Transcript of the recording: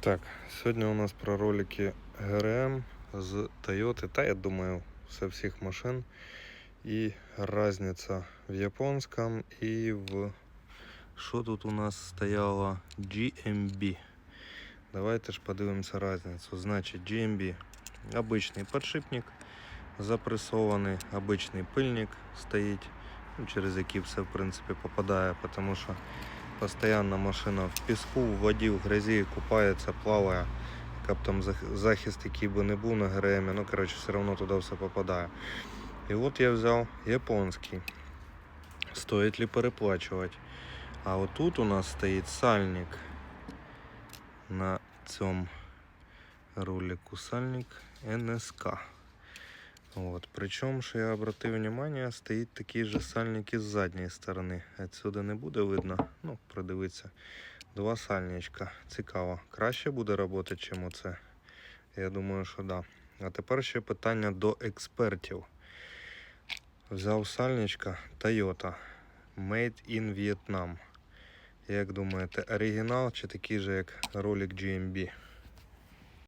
Так, сьогодні у нас про ролики ГРМ з Toyota, та я думаю, со всіх машин. І різниця в японському і в. Що тут у нас стояло? GMB. Давайте ж подивимося різницю. Значить, GMB обичний подшипник, запресований, обичний пильник стоїть, ну, через який все в принципі попадає, тому що Постоянно машина в піску, в воді, в грязі купається, плаває. Яка там захист, який би не був на ГРМ, ну коротше, все одно туди все попадає. І от я взяв японський. Стоїть ли переплачувати? А отут у нас стоїть сальник на цьому ролику сальник НСК. Вот. Причому, що я обратив внимание, стоїть такий же сальник із задньої сторони. Отсюди не буде видно. Ну, продивитися. Два сальничка. Цікаво. Краще буде працювати, чим оце? Я думаю, що да. А тепер ще питання до експертів. Взяв сальничка Toyota. Made in Vietnam. Як думаєте, оригінал чи такий же, як ролик GMB?